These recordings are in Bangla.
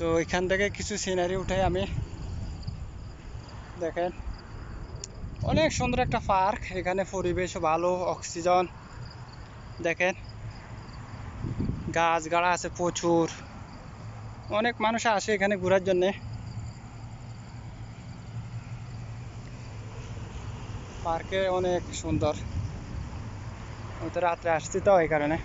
তো এখান থেকে কিছু সিনারি উঠাই আমি। দেখেন, অনেক সুন্দর একটা পার্ক। এখানে পরিবেশ ভালো, অক্সিজেন। দেখেন গাছ গাড়া আছে প্রচুর। অনেক মানুষ আসে এখানে ঘোরার জন্যে। পার্কে অনেক সুন্দর। আমি তো রাত্রে আসছি তো এই কারণে।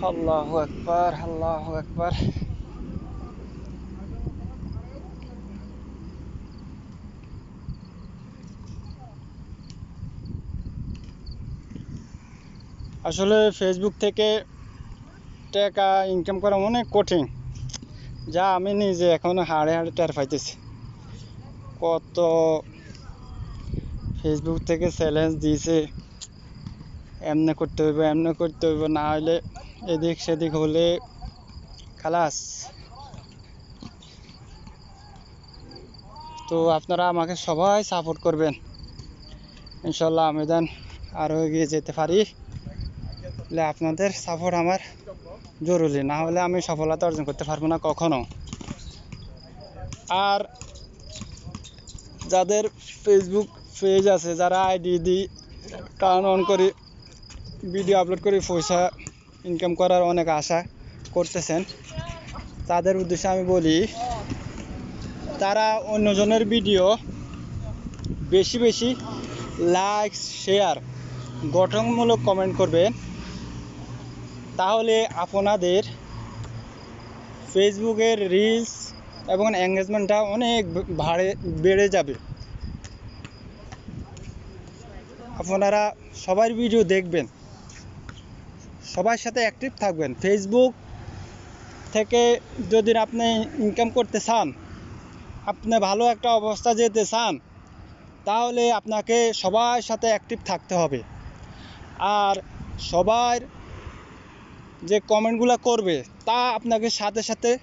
আল্লাহু আকবার আল্লাহু আকবার আসলে ফেসবুক থেকে টাকা ইনকাম করা অনেক কঠিন। যা আমি নিজে এখনও হাড়ে হাড়ে টের পাইতেছি। কত ফেসবুক থেকে চ্যালেঞ্জ দিয়েছে। এমনি করতে হইব, এমনি করতে হইব, না হলে এদিক সেদিক হলে খালাস। তো আপনারা আমাকে সবাই সাপোর্ট করবেন। ইনশাল্লাহ আমি যেন আরও এগিয়ে যেতে পারি। তাহলে আপনাদের সাপোর্ট আমার জরুরি। না হলে আমি সফলতা অর্জন করতে পারব না কখনো। আর যাদের ফেসবুক পেজ আছে, যারা আইডি দিই টার্ন অন করি ভিডিও আপলোড করি পয়সা ইনকাম করার অনেক আশা করতেছেন। তাদের উদ্দেশ্যে আমি বলি, তারা অন্যজনের ভিডিও বেশি বেশি লাইক শেয়ার গঠনমূলক কমেন্ট করবেন তাহলে আপনাদের ফেসবুকের রিলস এবং এঙ্গেজমেন্টটা অনেক ভাড়ে বেড়ে যাবে। আপনারা সবার ভিডিও দেখবেন। সবার সাথে অ্যাক্টিভ থাকবেন। ফেসবুক থেকে যদি আপনি ইনকাম করতে চান, আপনি ভালো একটা অবস্থা যেতে চান, তাহলে আপনাকে সবার সাথে অ্যাক্টিভ থাকতে হবে। আর সবার যে কমেন্টগুলো করবে, তা আপনাকে সাথে সাথে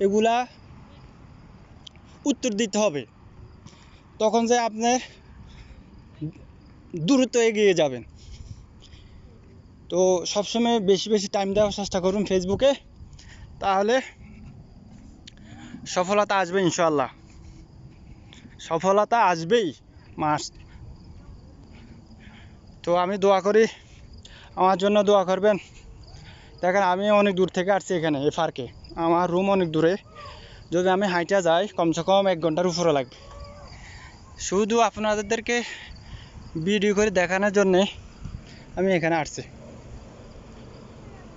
এগুলা উত্তর দিতে হবে। তখন যে আপনি দ্রুত এগিয়ে যাবেন। তো সবসময় বেশি বেশি টাইম দেওয়ার চেষ্টা করুন ফেসবুকে তাহলে সফলতা আসবে ইনশাল্লাহ সফলতা আসবেই মাস্ট তো আমি দোয়া করি, আমার জন্য দোয়া করবেন। দেখেন, আমি অনেক দূর থেকে আসছি এখানে, এই পার্কে আমার রুম অনেক দূরে। যদি আমি হাইটা যাই, কমসে কম এক ঘণ্টার উপরে লাগবে। শুধু আপনাদেরকে ভিডিও করে দেখানোর জন্যে আমি এখানে আসছি।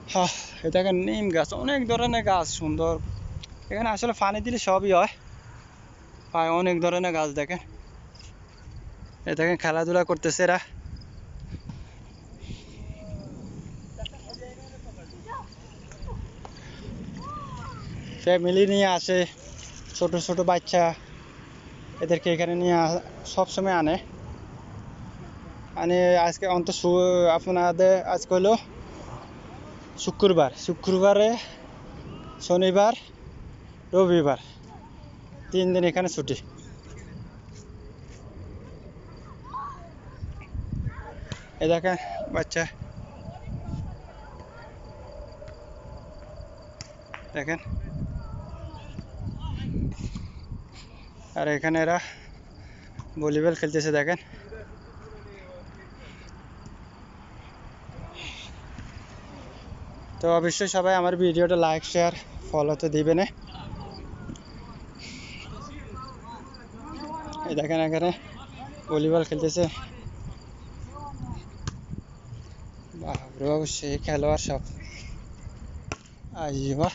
হ্যাঁ দেখেন নিম গাছ, অনেক ধরনের গাছ সুন্দর। এখানে আসলে পানি দিলে সবই হয়। পায় অনেক ধরনের গাছ দেখেন। এ দেখেন খেলাধুলা করতেছে এরা। ফ্যামিলি নিয়ে আসে, ছোট ছোট বাচ্চা এদেরকে এখানে নিয়ে সব সময় আনে। আনে, আজকে অন্ত আপনাদের, আজকে হলো শুক্রবার, শুক্রবারে শনিবার, রবিবার। তিন দিন এখানে ছুটি। এ দেখেন বাচ্চা। দেখেন। আর এখানে এরা ভলিবল খেলতেছে, দেখেন। তো অবশ্যই সবাই আমার ভিডিওটা লাইক শেয়ার ফলো তো দিবেন। এই দেখেন এখানে ভলিবল খেলতেছে। বাবু সেই খেলোয়াড় সব। আই বাহ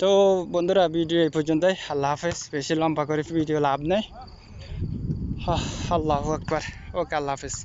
তো বন্ধুরা, ভিডিও এই পর্যন্তই। আল্লাহ হাফেজ। বেশি লম্বা করে ভিডিও লাভ নেই। আল্লাহ আকবার। ওকে, আল্লাহ হাফেজ।